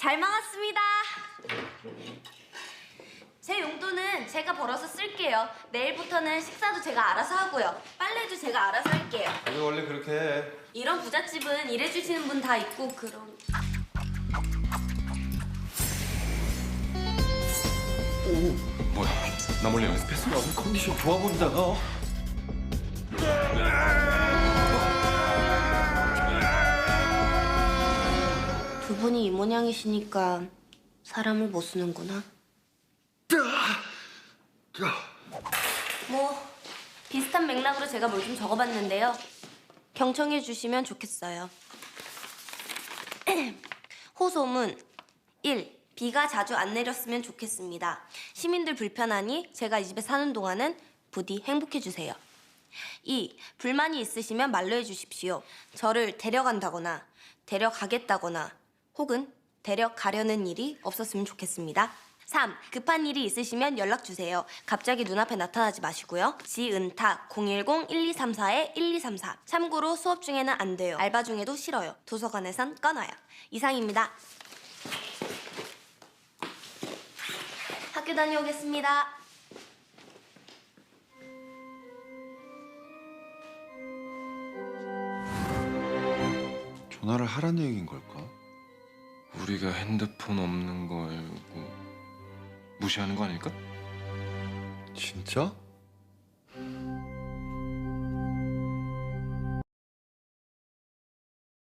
잘 먹었습니다. 제 용돈은 제가 벌어서 쓸게요. 내일부터는 식사도 제가 알아서 하고요. 빨래도 제가 알아서 할게요. 우리 원래 그렇게 해. 이런 부잣집은 일해주시는 분 다 있고 그런. 뭐야? 나 몰래 연습했어? 컨디션 좋아 보인다 너. 두 분이 이 모양이시니까 사람을 못 쓰는구나. 뭐 비슷한 맥락으로 제가 뭘 좀 적어봤는데요. 경청해 주시면 좋겠어요. 호소문 1. 비가 자주 안 내렸으면 좋겠습니다. 시민들 불편하니 제가 이 집에 사는 동안은 부디 행복해 주세요. 2. 불만이 있으시면 말로 해 주십시오. 저를 데려간다거나 데려가겠다거나 혹은 데려가려는 일이 없었으면 좋겠습니다. 3. 급한 일이 있으시면 연락 주세요. 갑자기 눈앞에 나타나지 마시고요. 지은탁 010-1234-1234 참고로 수업 중에는 안 돼요. 알바 중에도 싫어요. 도서관에선 꺼놔요. 이상입니다. 학교 다녀오겠습니다. 전화를 하라는 얘기인 걸까? 우리가 핸드폰 없는 거 알고 무시하는 거 아닐까? 진짜?